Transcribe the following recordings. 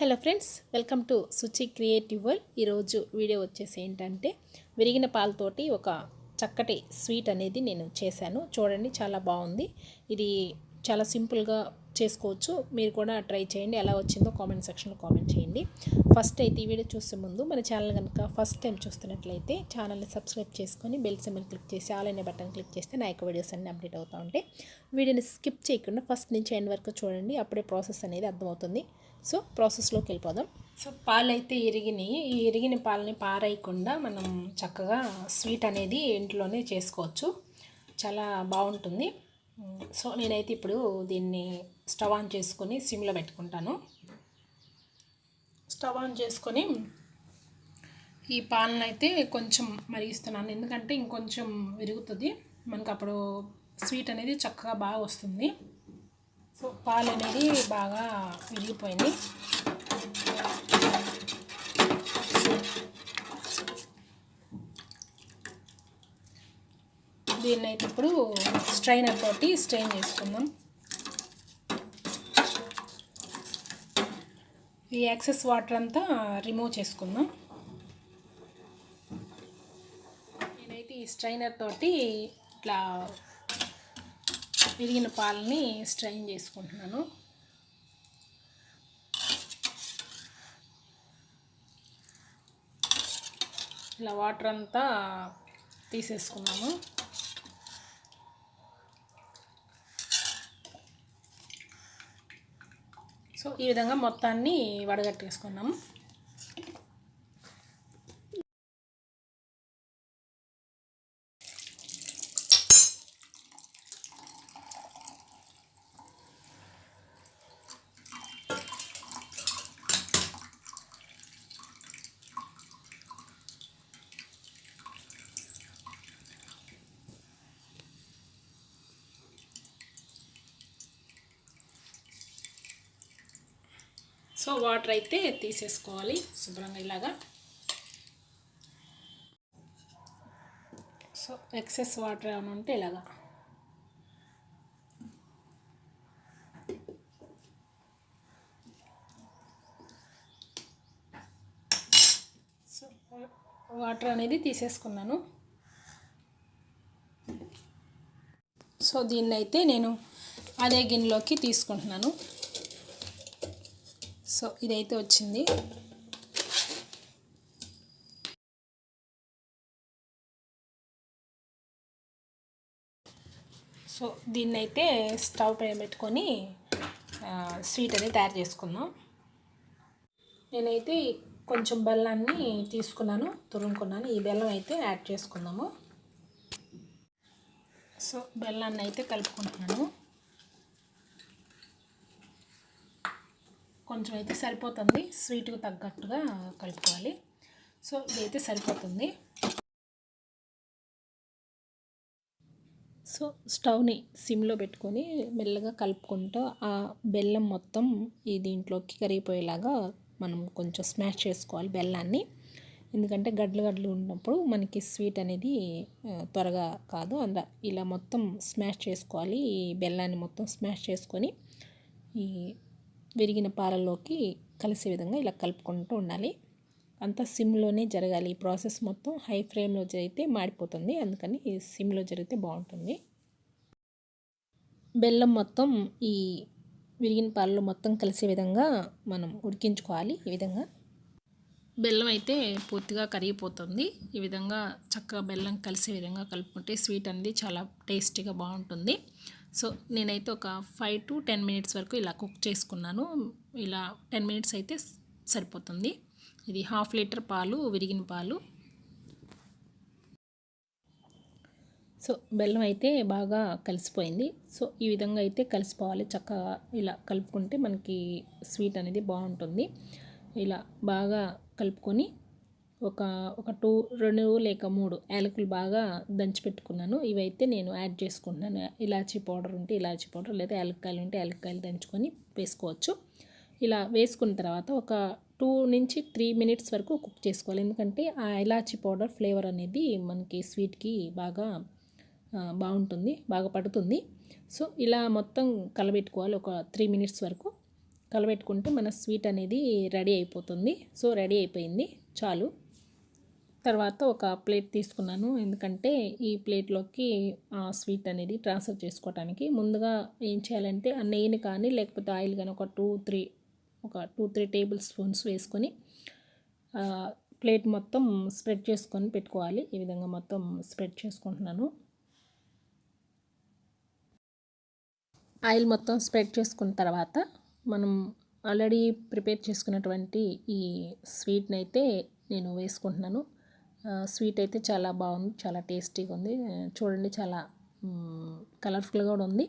Hello friends welcome to Suchi creative world. ఈరోజు video వచ్చేసి ఏంటంటే విరిగిన పాలతోటి ఒక చక్కటి స్వీట్ అనేది నేను చేశాను. చూడండి చాలా బాగుంది. ఇది చాలా సింపుల్గా చేసుకోవచ్చు. మీరు కూడా ట్రై చేయండి. ఎలా వచ్చిందో కామెంట్ సెక్షన్లో కామెంట్ చేయండి. ఫస్ట్ అయితే ఈ వీడియో చూసే ముందు మన ఛానల్ కనుక ఫస్ట్ టైం చూస్తున్నట్లయితే ఛానల్ని సబ్స్క్రైబ్ చేసుకొని బెల్ సింబల్ క్లిక్ చేసి ఆల్ అనే బటన్ క్లిక్ చేస్తే నా యొక్క వీడియోస్ అన్ని అప్డేట్ అవుతూ ఉంటాయి. వీడియోని స్కిప్ చేయకుండా ఫస్ట్ నుంచి ఎండ్ వరకు చూడండి. అప్పుడే ప్రాసెస్ అనేది అర్థమవుతుంది. సో ప్రాసెస్లోకి వెళ్ళిపోదాం. సో పాలు అయితే ఇరిగినాయి. ఈ ఇరిగిన పాలని పారేయకుండా మనం చక్కగా స్వీట్ అనేది ఇంట్లోనే చేసుకోవచ్చు. చాలా బాగుంటుంది. సో నేనైతే ఇప్పుడు దీన్ని స్టవ్ ఆన్ చేసుకొని సిమ్లో పెట్టుకుంటాను. స్టవ్ ఆన్ చేసుకొని ఈ పాలను అయితే కొంచెం మరిగిస్తున్నాను. ఎందుకంటే ఇంకొంచెం విరుగుతుంది. మనకు అప్పుడు స్వీట్ అనేది చక్కగా బాగా వస్తుంది. సో పాలు అనేది బాగా విరిగిపోయింది. దీన్ని అయితే ఇప్పుడు స్ట్రైనర్ తోటి స్ట్రెయిన్ చేసుకుందాం. ఈ యాక్సెస్ వాటర్ అంతా రిమూవ్ చేసుకుందాం. నేనైతే ఈ స్ట్రైనర్ తోటి ఇట్లా విరిగిన పాలని స్ట్రైన్ చేసుకుంటున్నాను. ఇలా వాటర్ అంతా తీసేసుకున్నాము. సో ఈ విధంగా మొత్తాన్ని వడగట్టేసుకున్నాము సో వాటర్ అయితే తీసేసుకోవాలి శుభ్రంగా ఇలాగా. సో ఎక్సెస్ వాటర్ ఏమైనా ఉంటే ఇలాగా. సో వాటర్ అనేది తీసేసుకున్నాను. సో దీన్ని అయితే నేను అదే గిన్నెలోకి తీసుకుంటున్నాను. సో ఇదైతే వచ్చింది. సో దీన్ని అయితే స్టవ్ పైన పెట్టుకొని స్వీట్ అనేది తయారు చేసుకుందాం. నేనైతే కొంచెం బెల్లాన్ని తీసుకున్నాను తురుముకున్నాను. ఈ బెల్లం అయితే యాడ్ చేసుకుందాము. సో బెల్లాన్ని అయితే కలుపుకుంటున్నాను. కొంచెం అయితే సరిపోతుంది స్వీట్కి తగ్గట్టుగా కలుపుకోవాలి. సో ఇదైతే సరిపోతుంది. సో స్టవ్ని సిమ్లో పెట్టుకొని మెల్లగా కలుపుకుంటూ ఆ బెల్లం మొత్తం ఈ దీంట్లోకి కరిగిపోయేలాగా మనం కొంచెం స్మాష్ చేసుకోవాలి బెల్లాన్ని. ఎందుకంటే గడ్లు గడ్డలు ఉన్నప్పుడు మనకి స్వీట్ అనేది త్వరగా కాదు. అంద ఇలా మొత్తం స్మాష్ చేసుకోవాలి. ఈ బెల్లాన్ని మొత్తం స్మాష్ చేసుకొని ఈ విరిగిన పాలలోకి కలిసే విధంగా ఇలా కలుపుకుంటూ ఉండాలి. అంతా సిమ్లోనే జరగాలి. ఈ ప్రాసెస్ మొత్తం హై ఫ్లేమ్లో జరిగితే మాడిపోతుంది. అందుకని ఈ సిమ్లో జరిగితే బాగుంటుంది. బెల్లం మొత్తం ఈ విరిగిన పాలలో మొత్తం కలిసే విధంగా మనం ఉడికించుకోవాలి ఈ విధంగా. బెల్లం అయితే పూర్తిగా కరిగిపోతుంది. ఈ విధంగా చక్కగా బెల్లం కలిసే విధంగా కలుపుకుంటే స్వీట్ అనేది చాలా టేస్టీగా బాగుంటుంది. సో నేనైతే ఒక ఫైవ్ టు టెన్ మినిట్స్ వరకు ఇలా కుక్ చేసుకున్నాను. ఇలా టెన్ మినిట్స్ అయితే సరిపోతుంది. ఇది హాఫ్ లీటర్ పాలు విరిగిన పాలు. సో బెల్లం అయితే బాగా కలిసిపోయింది. సో ఈ విధంగా అయితే కలిసిపోవాలి. చక్కగా ఇలా కలుపుకుంటే మనకి స్వీట్ అనేది బాగుంటుంది. ఇలా బాగా కలుపుకొని ఒక ఒక టూ రెండు లేక మూడు యాలకులు బాగా దంచిపెట్టుకున్నాను ఇవైతే నేను యాడ్ చేసుకుంటున్నాను. ఇలాచీ పౌడర్ ఉంటే ఇలాచీ పౌడర్ లేదా యాలక్కాయలు ఉంటే యాలక్కాయలు దంచుకొని వేసుకోవచ్చు. ఇలా వేసుకున్న తర్వాత ఒక టూ నుంచి త్రీ మినిట్స్ వరకు కుక్ చేసుకోవాలి. ఎందుకంటే ఆ ఇలాచీ పౌడర్ ఫ్లేవర్ అనేది మనకి స్వీట్కి బాగా బాగుంటుంది బాగా పడుతుంది. సో ఇలా మొత్తం కలబెట్టుకోవాలి. ఒక త్రీ మినిట్స్ వరకు కలబెట్టుకుంటే మన స్వీట్ అనేది రెడీ అయిపోతుంది. సో రెడీ అయిపోయింది. చాలు. తర్వాత ఒక ప్లేట్ తీసుకున్నాను. ఎందుకంటే ఈ ప్లేట్లోకి ఆ స్వీట్ అనేది ట్రాన్స్ఫర్ చేసుకోవడానికి ముందుగా ఏం చేయాలంటే ఆ నెయ్యిని కానీ లేకపోతే ఆయిల్ కానీ ఒక టూ త్రీ ఒక టూ త్రీ టేబుల్ స్పూన్స్ వేసుకొని ప్లేట్ మొత్తం స్ప్రెడ్ చేసుకొని పెట్టుకోవాలి. ఈ విధంగా మొత్తం స్ప్రెడ్ చేసుకుంటున్నాను. ఆయిల్ మొత్తం స్ప్రెడ్ చేసుకున్న తర్వాత మనం ఆల్రెడీ ప్రిపేర్ చేసుకున్నటువంటి ఈ స్వీట్ని అయితే నేను వేసుకుంటున్నాను. స్వీట్ అయితే చాలా బాగుంది చాలా టేస్టీగా ఉంది. చూడండి చాలా కలర్ఫుల్గా కూడా ఉంది.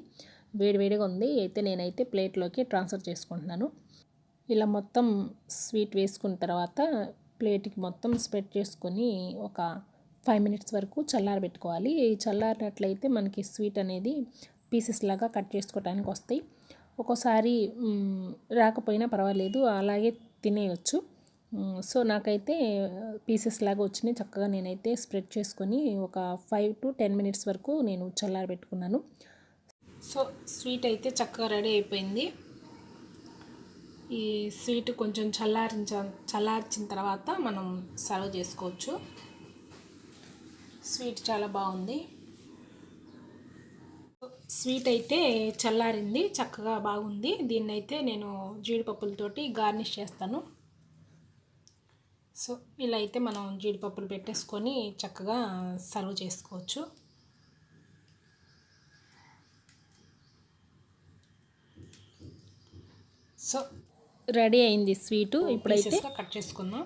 వేడివేడిగా ఉంది. అయితే నేనైతే ప్లేట్లోకి ట్రాన్స్ఫర్ చేసుకుంటున్నాను. ఇలా మొత్తం స్వీట్ వేసుకున్న తర్వాత ప్లేట్కి మొత్తం స్ప్రెడ్ చేసుకొని ఒక ఫైవ్ మినిట్స్ వరకు చల్లారబెట్టుకోవాలి చల్లారినట్లయితే మనకి స్వీట్ అనేది పీసెస్ లాగా కట్ చేసుకోవడానికి వస్తాయి. ఒక్కోసారి రాకపోయినా పర్వాలేదు. అలాగే తినేయచ్చు. సో నాకైతే పీసెస్ లాగా వచ్చినాయి. చక్కగా నేనైతే స్ప్రెడ్ చేసుకొని ఒక ఫైవ్ టు టెన్ మినిట్స్ వరకు నేను చల్లారబెట్టుకున్నాను. సో స్వీట్ అయితే చక్కగా రెడీ అయిపోయింది. ఈ స్వీట్ కొంచెం చల్లారించ చల్లార్చిన తర్వాత మనం సర్వ్ చేసుకోవచ్చు. స్వీట్ చాలా బాగుంది. స్వీట్ అయితే చల్లారింది చక్కగా బాగుంది. దీన్నైతే నేను జీడిపప్పులతోటి గార్నిష్ చేస్తాను. సో ఇలా అయితే మనం జీడిపప్పులు పెట్టేసుకొని చక్కగా సర్వ్ చేసుకోవచ్చు. సో రెడీ అయింది స్వీటు. ఇప్పుడైతే కట్ చేసుకుందాం.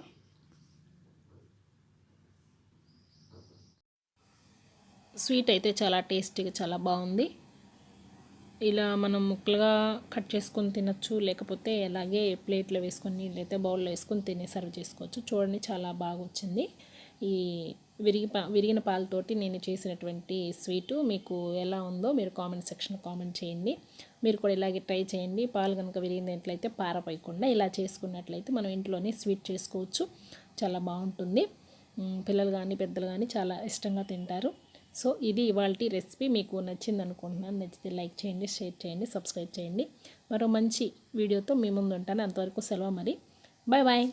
స్వీట్ అయితే చాలా టేస్టీగా చాలా బాగుంది. ఇలా మనం ముక్కలుగా కట్ చేసుకొని తినచ్చు లేకపోతే అలాగే ప్లేట్లో వేసుకొని లేకపోతే బౌల్లో వేసుకొని తినే సర్వ్ చేసుకోవచ్చు. చూడండి చాలా బాగా వచ్చింది ఈ విరిగి విరిగిన పాలతోటి నేను చేసినటువంటి స్వీటు మీకు ఎలా ఉందో మీరు కామెంట్ సెక్షన్ కామెంట్ చేయండి. మీరు కూడా ఇలాగే ట్రై చేయండి. పాలు కనుక విరిగినట్లయితే పారపోయకుండా ఇలా చేసుకున్నట్లయితే మనం ఇంట్లోనే స్వీట్ చేసుకోవచ్చు. చాలా బాగుంటుంది. పిల్లలు కానీ పెద్దలు కానీ చాలా ఇష్టంగా తింటారు. సో ఇది ఇవాళ రెసిపీ మీకు నచ్చింది అనుకుంటున్నాను నచ్చితే లైక్ చేయండి షేర్ చేయండి సబ్స్క్రైబ్ చేయండి. మరో మంచి వీడియోతో మీ ముందు ఉంటాను. అంతవరకు సెలవు మరి. Bye bye.